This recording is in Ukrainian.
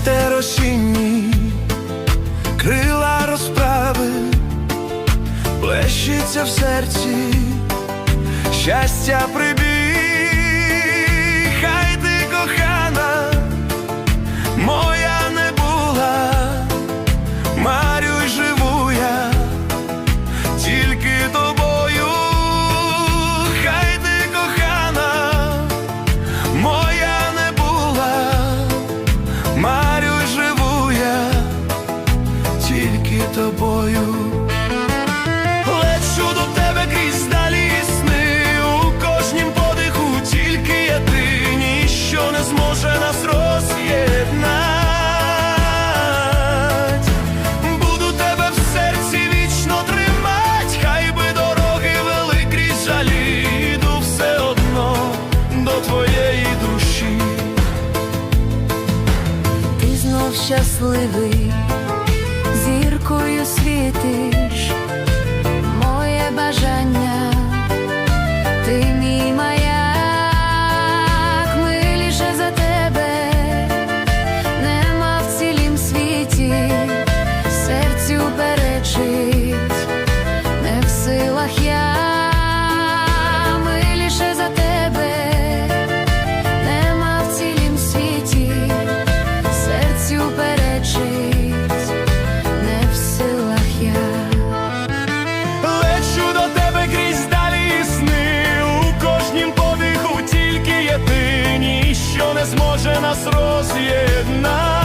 вітер крила розправи, плещиться в серці, щастя прибіг. щасливий, зіркою світить. не зможе нас роз'єднати.